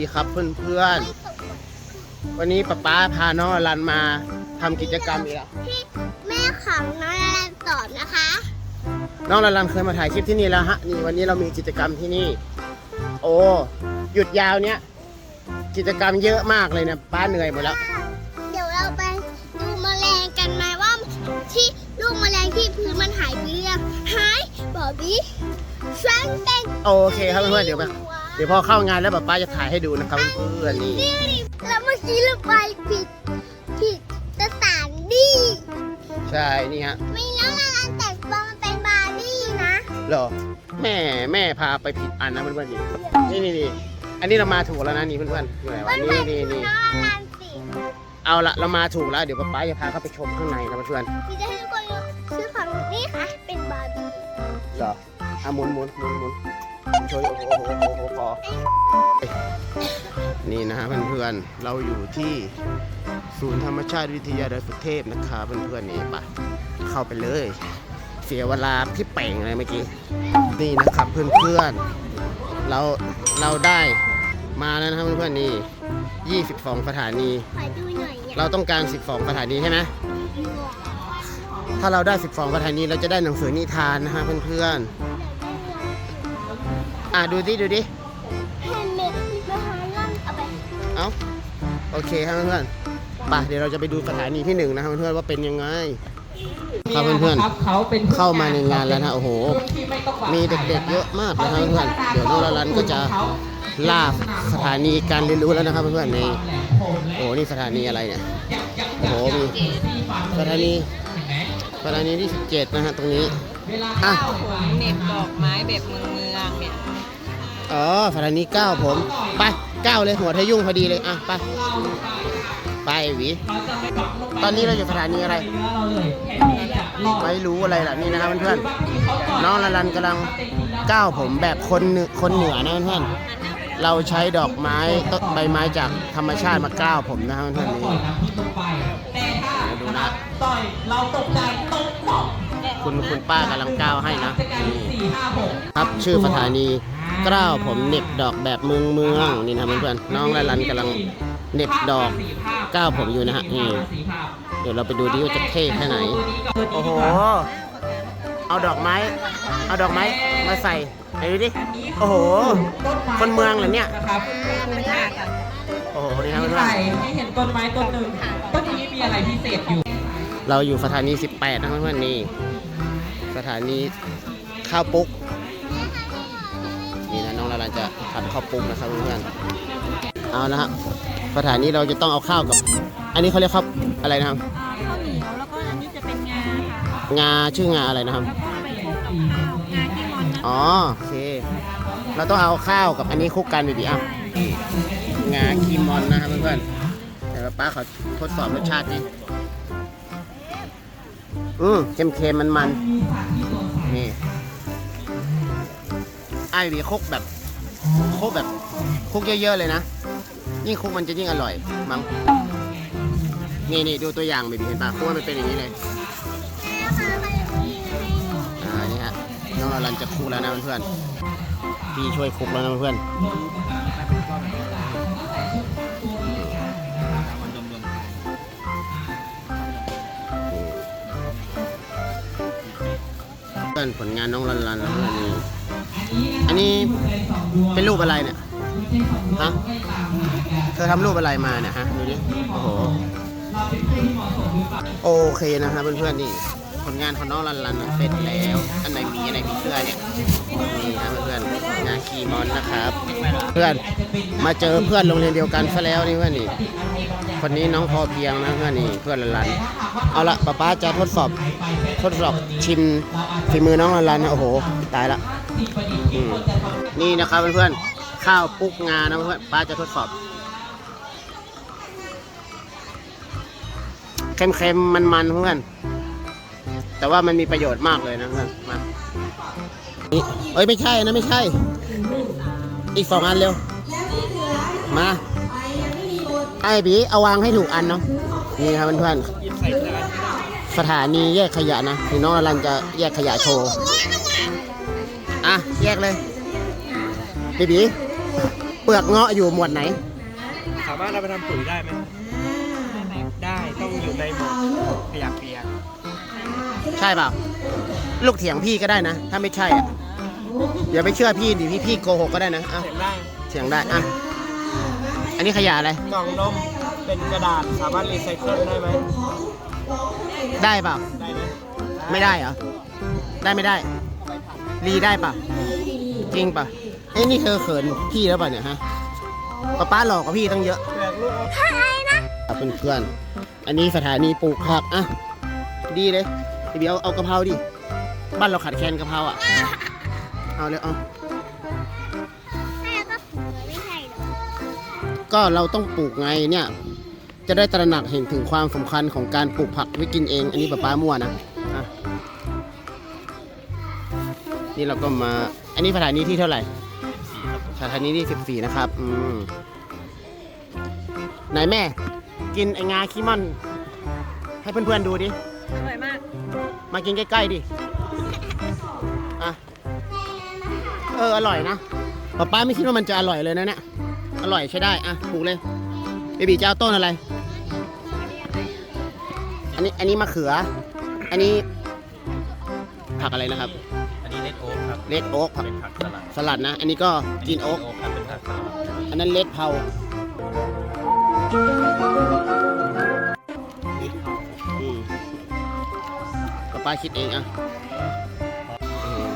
วัสดีครับเพื่อนๆ วันนี้ป๊าป๊าพาน้องอรันมาทำกิจกรรมอีกแล้ว ที่แม่ของน้องแรนสอนนะคะ น้องอรันเคยมาถ่ายคลิปที่นี่แล้วฮะ นี่วันนี้เรามีกิจกรรมที่นี่ โอ้ หยุดยาวเนี้ยกิจกรรมเยอะมากเลยเนี่ยป้าเหนื่อยหมดแล้ว เดี๋ยวเราไปดูแมลงกันไหมว่าที่ลูกแมลงที่พื้นมันหายไปหรือยังหายบอบบี้ฟังเต็งโอเคครับเพื่อนๆเดี๋ยวไปเดี๋ยวพอเข้างานแล้วป๊าป๊าจะถ่ายให้ดูนะครับเพื่อนๆนี่นี่แล้วเมื่อกี้เราไปผิดผิดสถานที่ใช่นี่ฮะไม่แล้วแรนแต่งตัวมันเป็นบาร์บี้นะเหรอแม่แม่พาไปผิดอันนะเพื่อนๆนี่นี่นี่นี่อันนี้เรามาถูกแล้วนะนี่เพื่อนๆอยู่ไหนวะมันนี่เป็นนี่นี่น้องแรนสิเอาละเรามาถูกแล้วเดี๋ยวป๊าป๊าจะพาเข้าไปชมข้างในนะเพื่อนพี่จะให้ทุกคนซื้อของนี่ค่ะเป็นบาร์บี้ๆเหรออะหมุนหมุนหมุนหมุน ช่วยโอ้โหโอ้โหโอ้โหพอนี่นะฮะเพื่อนๆ เราอยู่ที่ศูนย์ธรรมชาติวิทยาดอยสุเทพนะครับเพื่อนๆนี่ไปเข้าไปเลย เสียเวลาพี่เป่งเลยเมื่อกี้ นี่นะครับเพื่อนๆ เราเราได้มาแล้วนะครับเพื่อนๆนี่ 22 สถานี ขอดูหน่อยเนี่ยเราต้องการ 12 สถานีใช่ไหมถ้าเราได้ 12 สถานีเราจะได้หนังสือนิทานนะฮะเพื่อนๆ อะดูดิดูดิเห็นเม็ดมีปัญหาล่างเอาไปเอ้าโอเคครับเพื่อนๆไปเดี๋ยวเราจะไปดูสถานีที่หนึ่งนะครับเพื่อนๆว่าเป็นยังไง ครับเพื่อนๆ ครับเขาเป็นเข้ามาในงานแล้วนะโอ้โหที่ไม่ต้องหวังมีเด็กๆเยอะมากนะครับเพื่อนๆเดี๋ยวน้องละลันก็จะลากสถานีการเรียนรู้แล้วนะครับเพื่อนๆนี่โอ้โหนี่สถานีอะไรเนี่ยโอ้โหมีสถานีสถานีที่ 17 นะฮะตรงนี้อะผมเหน็บดอกไม้แบบเมืองเมืองเนี่ย อ๋อสถานีเก้าผม ไปเก้าเลยหัวทะยุ่งพอดีเลย อะ ไป ไปหวี ตอนนี้เราอยู่สถานีอะไร ไม่รู้อะไรล่ะนี่นะครับเพื่อนๆน้องละลันกำลังก้าวผมแบบคนเหนือคนเหนือนะเพื่อนๆเราใช้ดอกไม้ต้นใบไม้จากธรรมชาติมาก้าวผมนะครับเพื่อนๆนี่แต่ถ้าดูนะต่อยเราตกใจตกหมอกคุณคุณป้ากำลังก้าวให้นะนี่ครับชื่อสถานี กล้าวผมเหน็บดอกแบบเมืองเมืองนี่นะครับเพื่อนๆน้องละลันกำลังเหน็บดอกก้าวผมอยู่นะฮะนี่สี่ภาพเดี๋ยวเราไปดูดิว่าจะเท่แค่ไหนโอ้โหเอาดอกไม้ เอาดอกไม้มาใส่ไหนดูดิโอ้โหคนเมืองเหรอเนี่ยนะครับโอ้โหนี่ครับมีเพื่อนใส่ให้เห็นต้นไม้ต้นหนึ่งต้นนี้มีอะไรพิเศษอยู่ๆเราอยู่สถานี 18 นะครับเพื่อนๆนี่สถานีข้าวปุ๊ก นี่นะน้องลาลันจะทำข้าวปุ๊กนะครับเพื่อนๆเอานะฮะสถานีเราจะต้องเอาข้าวกับ อันนี้เขาเรียกข้าวอะไรนะครับข้าวเหนียวแล้วก็อันนี้จะเป็นงาค่ะงาชื่องาอะไรนะครับแล้วก็ไปคลุกกับข้าวงาที่มอนนะอ๋อโอเค เราต้องเอาข้าวกับอันนี้คลุกกันบีบีอะงาคีมอนนะครับเพื่อนๆเดี๋ยวป้าขอทดสอบรสชาติดิอืมเค็มๆมันๆนี่ไอบีคลุกแบบ คลุกแบบคลุกเยอะๆเลยนะ ยิ่งคลุกมันจะยิ่งอร่อยมั้งนี่นี่ดูตัวอย่างบีบีเห็นปะคลุกมันเป็นอย่างนี้เลยอ่านี่ฮะน้องอรันจะคลุกแล้วนะเพื่อนๆพี่ช่วยคลุกแล้วนะเพื่อนเพื่อนผลงานน้องรันรันนะเพื่อนนี่ อันนี้เป็นรูปอะไรเนี่ย ฮะ เธอทำรูปอะไรมาเนี่ยฮะ ดูดิ โอ้โห โอเคนะครับเพื่อนๆนี่ ผลงานของน้องรันรันเสร็จแล้ว อันไหนมีอันไหนมีเสื้อเนี่ย นี่นะเพื่อนๆงานคีมอนนะครับ เพื่อน มาเจอเพื่อนโรงเรียนเดียวกันซะแล้วนี่เพื่อนนี่ คนนี้น้องพอเพียงนะเพื่อนนี่ เพื่อนรันรันเอาละป๊าป๊าจะทดสอบ ทดสอบชิมฝีมือน้องรันรันนะโอ้โห ตายละ อืมนี่นะครับเพื่อนๆ ข้าวปุกงานะเพื่อนป้าจะทดสอบ เค็มๆ มันๆ เพื่อน แต่ว่ามันมีประโยชน์มากเลยนะเพื่อนมานี่เอ้ยไม่ใช่นะไม่ใช่ อีกสองอันเร็ว มาไอ้บีเอาวางให้ถูกอันเนาะ นี่ครับเพื่อนๆ สถานีแยกขยะนะถึงน้องอรันจะแยกขยะโชว์ อะแยกเลยบีบีปปลือกเงาะอยู่หมวดไหน สามารถเอาไปทำปุ๋ยได้ไหมได้ต้องอยู่ในหมอกขยะเปียกใช่เปล่าลูกเถียงพี่ก็ได้นะ ถ้าไม่ใช่อะอย่าไปเชื่อพี่ดิพี่พี่โกหกก็ได้นะอะเห็นได้เถียงได้อะอันนี้ขยะอะไร กล่องนมเป็นกระดาษสามารถรีไซเคิลได้ไหมได้เปล่า ได้นะไม่ได้เหรอ ได้ไม่ได้ รีได้เปล่ะจริงเปล่ะเอ้ยนี่เธอเขินพี่แล้วเปล่ะเนี่ยฮะป้าป้าหลอกกับพี่ตั้งเยอะเปลือกลูกครับเพื่อนๆอันนี้สถานีปลูกผักอะดีเลยเดี๋ยวเอาเอากะเพราดิบ้านเราขาดแคลนกะเพราอะเอาเลยเอาแม่ก็ปลูกไม่ใช่เหรอก็เราต้องปลูกไงเนี่ย จะได้ตระหนักเห็นถึงความสำคัญของการปลูกผักไว้กินเอง อันนี้ป้าป้ามั่วนะ นี่เราก็มา อันนี้สถานีที่เท่าไหร่สถานีที่สิบสี่นะครับ อืมไหนแม่ กินไองาขี้ม่อนให้เพื่อนๆดูดิ อร่อยมาก มากินใกล้ๆดิ อะ เออ อร่อยนะป๊าป้าไม่คิดว่ามันจะอร่อยเลยนะเนี่ย อร่อยใช้ได้ อะปลูกเลย เบบีจะเอาต้นอะไร อันนี้ อันนี้มะเขือ อันนี้ ผักอะไรนะครับ เลดโอ๊กผักเป็นผักสลัดสลัดนะ อันนี้ก็กินโอ๊กครับเป็นผักสลัดอันนั้นเลดเผาอืมป๊าป้าคิดเองอะอืม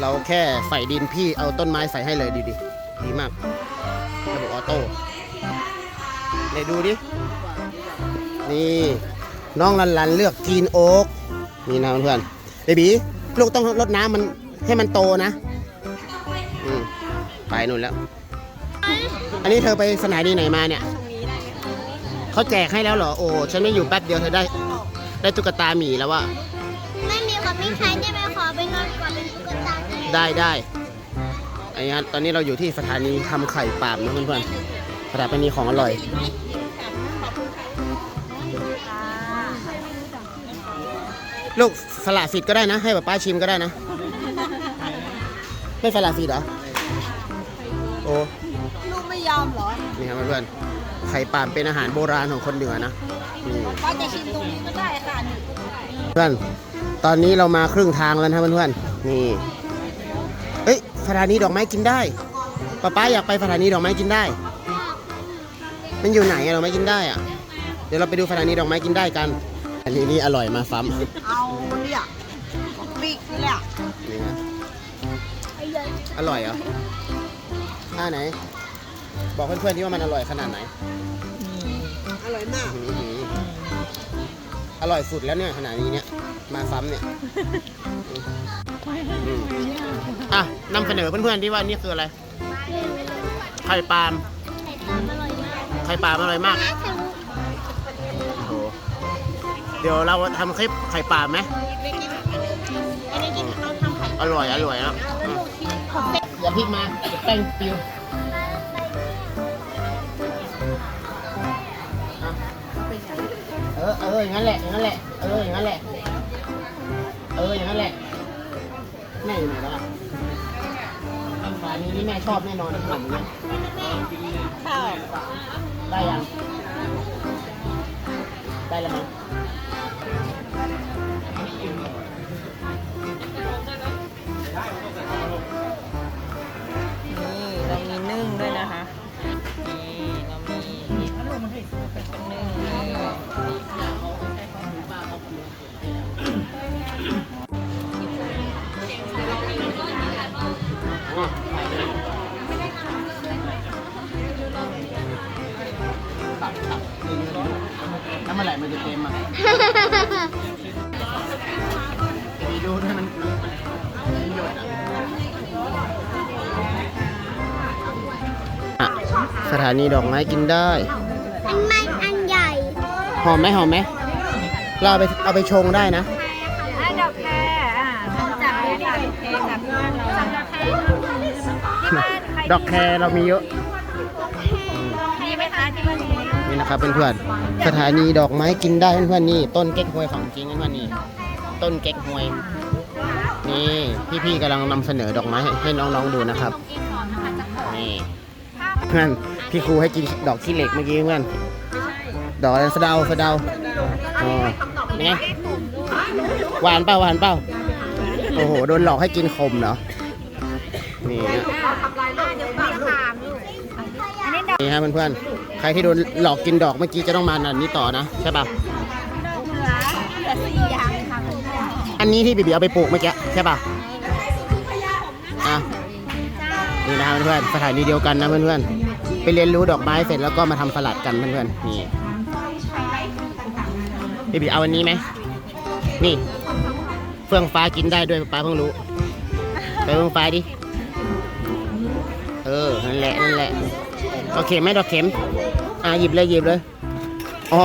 เราแค่ใส่ดินพี่เอาต้นไม้ใส่ให้เลยดีดีดีมากระบบออโต้ไหนดูดิ นี่ น้องลันลันเลือกกินโอ๊กนี่นะเพื่อนเบบี ลูกต้องรดน้ำมันให้มันโตนะอืมไปนู่นแล้ว อันนี้เธอไปสถานีไหนมาเนี่ยเขาแจกให้แล้วเหรอโอ้ฉันไม่อยู่แป๊บเดียวเธอได้ ได้ตุ๊กตาหมีแล้วว่าไม่มีคนไม่ใช้ได้ไหมขอไปนอนก่อนเป็นตุ๊กตาได้ไหมได้ได้ไอ้ฮะตอนนี้เราอยู่ที่สถานีทำไข่ปาล์มนะเพื่อนๆสถานีของอร่อย ลูกสละสิทธิ์ก็ได้นะ ให้ป้าป้าชิมก็ได้นะ ไม่สละสิทธิ์เหรอ โอ้ลูกไม่ยอมเหรอ นี่ครับเพื่อนๆไข่ปาล์มเป็นอาหารโบราณของคนเหนือนะนี่ก็จะชิมตรงนี้ก็ได้ค่ะหนูก็ได้เพื่อนตอนนี้เรามาครึ่งทางแล้วนะเพื่อนๆนี่เอ้ยสถานีดอกไม้กินได้ป้าป้าอยากไปสถานีดอกไม้กินได้ มันอยู่ไหนอะดอกไม้กินได้อะเดี๋ยวเราไปดูสถานีดอกไม้กินได้กัน อันนี้นี่อร่อยมาซ้ำเอาเนี่ยปีกนี่แหละนี่ฮะอร่อยเหรอท่าไหน บอกเพื่อนๆที่ว่ามันอร่อยขนาดไหนอร่อยมากอื้อหืออร่อยสุดแล้วเนี่ยขนาดนี้เนี่ย มาซ้ำเนี่ยอืมอะนำเสนอเพื่อนๆที่ว่านี่คืออะไรไข่ปาล์มไข่ปลาอร่อยมากไข่ปาล์มอร่อยมากนะไข่มุกโอ้โห เดี๋ยวเราทำคลิปไข่ปาล์มไหมอันนี้กินเราทำไข่อร่อยอร่อยนะอืมอย่าพลิกมาเดี๋ยวแป้งปิวอะเออเอออย่างนั้นแหละอย่างนั้นแหละเอออย่างนั้นแหละเอออย่างนั้นแหละแม่อยู่ไหนแล้วล่ะฝานี้นี่แม่ชอบแน่นอนขนมเนี่ยข้าวได้ยังได้แล้วมั้ง นี่เรามีนึ่งด้วยนะคะ นี่เรามีเป็นนึ่ง ถานีดอกไม้กินได้ อันไม่อันใหญ่หอมไหมหอมไหมเราเอาไปเอาไปชงได้นะ อะดอกแคอะจากเรียนดอกแคจากบ้านเราจากดอกแคที่บ้านใครดอกแครเรามีเยอะ มีไหมคะที่บ้านมีไหมนี่นะครับเพื่อนๆสถานีดอกไม้กินได้เพื่อนๆนี่ต้นเก๊กฮวยของจริงเพื่อนๆนี่ต้นเก๊กฮวยนี่พี่ๆกำลังนำเสนอดอกไม้ให้ให้น้องๆดูนะครับกินหอมนะคะจะขอนี่เพื่อน พี่ครูให้กินดอกขี้เหล็กเมื่อกี้เพื่อนดอกอะไรสะเดาสะเดาอ๋อเป็นไงหวานเปล่าหวานเปล่าโอ้โหโดนหลอกให้กินขมเหรอนี่ฮะนี่ฮะเพื่อนๆใครที่โดนหลอกกินดอกเมื่อกี้จะต้องมาอันนี้ต่อนะใช่ป่ะอันนี้ที่บีบีเอาไปปลูกเมื่อกี้ใช่ป่ะอะนี่นะครับเพื่อนๆสถานีเดียวกันนะเพื่อนๆ ไปเรียนรู้ดอกไม้เสร็จแล้วก็มาทำสลัดกันเพื่อนๆนี่บีบีเอาอันนี้ไหมนี่ เฟื่องฟ้ากินได้ด้วยป้าเพิ่งรู้ไปเฟื่องฟ้าดิเออนั่นแหละนั่นแหละโอเคไหมดอกเข็มอะหยิบเลยหยิบเลยอ๋อ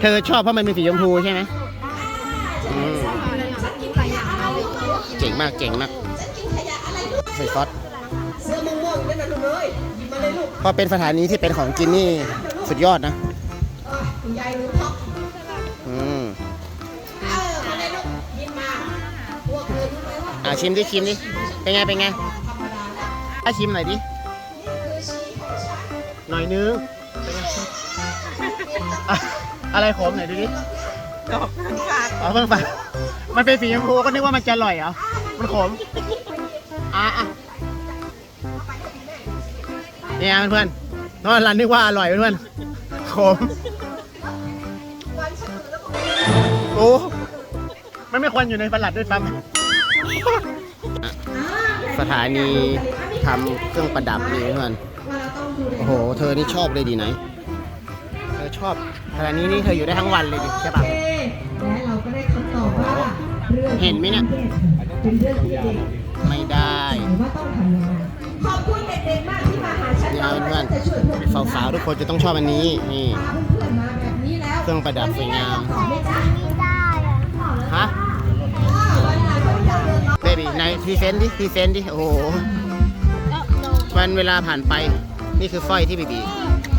เธอชอบเพราะมันเป็นสีชมพูใช่ไหมอืมเจ๋งมากเจ๋งมากใส่ซอส พอเป็นสถานีที่เป็นของกินนี่สุดยอดนะอืมอะชิมดิชิมดิเป็นไงเป็นไงถ้าชิมหน่อยดิหน่อยนึงเป็นไงอะอะไรขมหน่อยดูดิดอกนางกากอ๋อเพิ่งฟังมันเป็นสีชมพูก็นึกว่ามันจะอร่อยเหรอมันขมอะอะ นี่นะเพื่อนๆน้องรันนึกว่าอร่อยเพื่อนๆขมโอ้มันไม่ควรอยู่ในประหลัดด้วยซ้ำสถานีทำเครื่องประดับนี่เพื่อนโอ้โห เธอนี่ชอบเลยดีไหน เธอชอบสถานีนี่เธออยู่ได้ทั้งวันเลยดิใช่ปะและเราก็ได้คำตอบว่าเรื่องเห็นไหมเนี่ยเป็นเรื่องที่เด็กไม่ได้ เพื่อนจะช่วยพวกเราๆสาวๆทุกคนจะต้องชอบอันนี้นี่พาเพื่อนๆมาแบบนี้แล้วเครื่องประดับสวยงามตอบไหมจ๊ะไม่ได้อะฮะเบบี้ในพรีเซนต์ดิพรีเซนต์ดิโอ้โหวันเวลาผ่านไปนี่คือสร้อยที่บีบี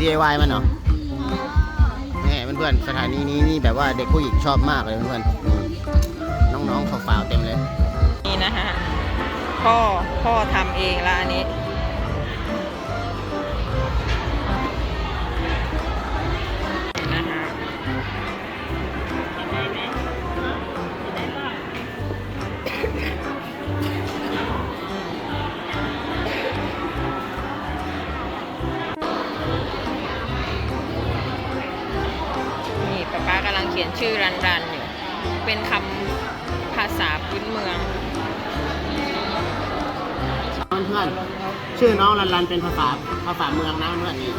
DIY มันเหรอแหมเพื่อนๆสถานีนี้นี่แบบว่าเด็กผู้หญิงชอบมากเลยเพื่อนๆนี่น้องๆสาวๆเต็มเลย นี่นะฮะพ่อพ่อทำเองละอันนี้ ชื่อรันรันอยู่ เป็นคำภาษาพื้นเมืองเพื่อนชื่อน้องรันรันเป็นภาษาภาษาเมืองนะเพื่อนนี่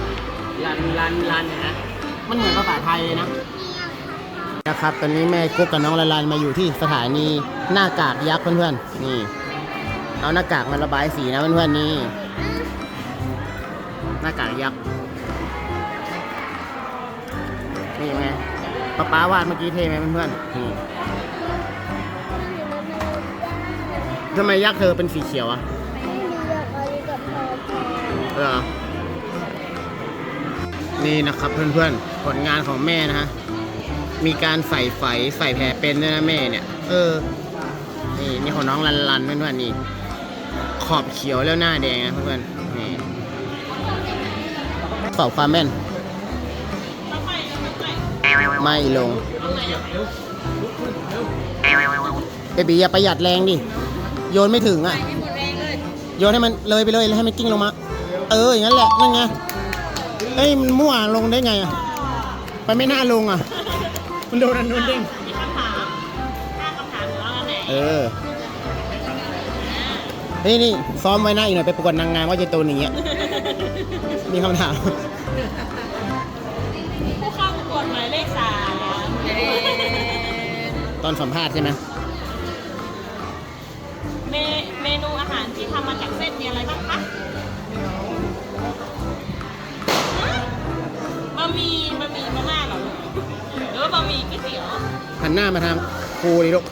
รันรันรันนะมันเหมือนภาษาไทยเลยนะนะครับ ตอนนี้แม่กุ๊กกับน้องรันรันมาอยู่ที่สถานีหน้ากากยักษ์เพื่อนๆนี่ เอาหน้ากากมาระบายสีนะเพื่อนๆนี่ หน้ากากยักษ์นี่ไง ป๊าป๊าวาดเมื่อกี้เท่ไหมเพื่อนๆนี่ทำไมยักษ์เธอเป็นสีเขียวอะเอกเออเหรอนี่นะครับเพื่อนๆ ผลงานของแม่นะฮะ มีการใส่ไฝใส่แผลเป็นด้วยนะแม่เนี่ย เออ นี่นี่ของน้องลันลันเพื่อนๆนี่ ขอบเขียวแล้วหน้าแดงนะเพื่อนๆนี่สอบความแม่น ไม่ลงเบบีอย่าประหยัดแรงดิ โยนไม่ถึงอะ โยนให้มันเลยไปเลยแล้วให้มันกิ้งลงมา เอออย่างนั้นแหละนั่นไงเอ้ยมันมั่วลงได้ไงอะไปไม่น่าลงอะ มันโดนอันนู้นเด้งเออเฮ้ยนี่ซ้อมไว้หน้าอีกหน่อยไปประกวดนางงามว่าจะตัวนี้อะมีคำถาม ตอนสัมภาษณ์ใช่ไหมเมเมนูอาหารที่ทำมาจากเส้นมีอะไรบ้างคะบะหมี่บะหมี่มาม่าเหรอลูกหรือว่าบะหมี่ก๋วยเตี๋ยว หันหน้ามาทางครูดิลูก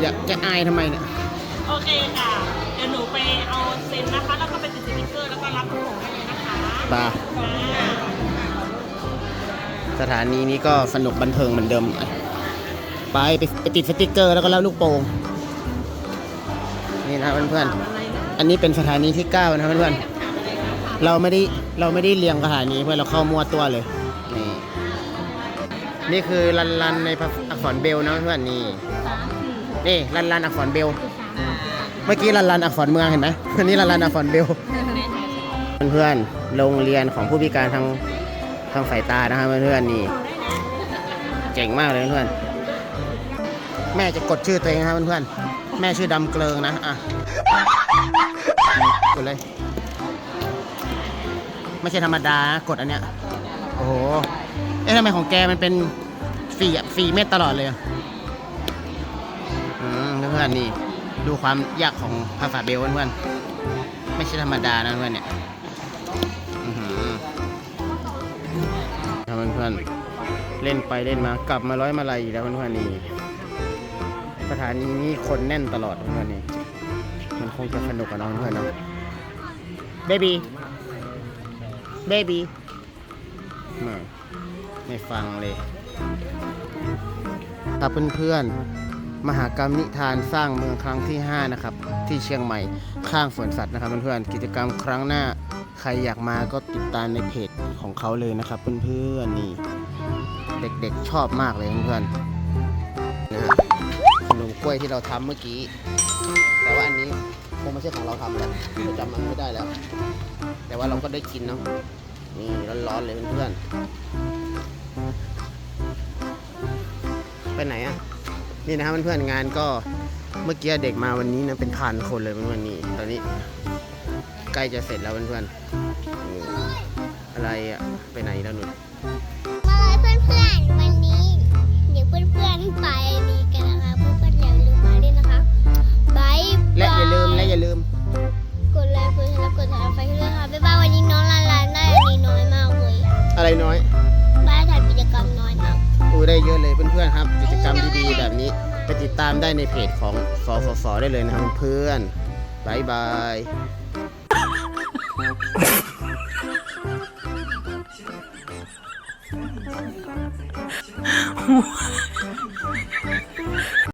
อย่าจะอายทำไมเนี่ยโอเคค่ะ เดี๋ยวหนูไปเอาเซ็นนะคะ แล้วก็ไปติดสติ๊กเกอร์แล้วก็รับลูกโป่งได้เลยนะคะตาค่ะสถานีนี้ก็สนุกบันเทิงเหมือนเดิม ไปไปไปติดสติกเกอร์แล้วก็แล้วลูกโป่งนี่นะเพื่อนๆอันนี้เป็นสถานีที่เก้านะเพื่อนๆเราไม่ได้เราไม่ได้เรียงสถานีเพื่อนเราเข้ามั่วตัวเลยนี่นี่คือรันรันในอักษรเบลนะเพื่อนนี่นี่รันรันอักษรเบล เมื่อกี้รันรันอักษรเมืองเห็นไหมอันนี้รันรันอักษรเบลเพื่อนๆโรงเรียนของผู้พิการทางทางสายตานะครับเพื่อนๆนี่เจ๋งมากเลยเพื่อน แม่จะกดชื่อตัวเองนะครับเพื่อนๆแม่ชื่อดำเกลิงนะอะกดเลย ไม่ใช่ธรรมดานะกดอันเนี้ยโอ้โหเอ๊ะทำไมของแกมันเป็นสี่สี่เม็ดตลอดเลยอืมเพื่อนๆนี่ดูความยากของภาษาเบลเพื่อนๆไม่ใช่ธรรมดานะเพื่อนเนี่ยเพื่อนๆเล่นไปเล่นมากลับมาร้อยมาลัยอีกแล้วเพื่อนๆนี่ สถานีนี้คนแน่นตลอดเพื่อนๆนี่มันคงจะสนุกกับน้องเพื่อนเนาะเบบี้เบบี้ไม่ไม่ฟังเลยครับเพื่อนๆ มหากรรมนิทานสร้างเมืองครั้งที่ 5 นะครับ ที่เชียงใหม่ข้างสวนสัตว์นะครับเพื่อนๆกิจกรรมครั้งหน้าใครอยากมาก็ติดตามในเพจของเขาเลยนะครับเพื่อนๆนี่ เด็กๆชอบมากเลยเพื่อนๆนะฮะขนม กล้วยที่เราทำเมื่อกี้ แต่ว่าอันนี้คงไม่ใช่ของเราทำแล้วเราจำมันไม่ได้แล้ว แต่ว่าเราก็ได้กินเนาะนี่ร้อนๆเลยเพื่อนๆไปไหนอะนี่นะครับเพื่อนๆงานก็เมื่อกี้เด็กมาวันนี้นะเป็นพันคนเลยเพื่อนๆนี่ตอนนี้ใกล้จะเสร็จแล้วเพื่อนๆอะไรอะไปไหนแล้วหนุนมาเลยเพื่อนๆวัน เยอะเลยเพื่อนๆครับ กิจกรรมดีๆแบบนี้ไปติดตามได้ในเพจของสสสได้เลยนะครับเพื่อนบายบาย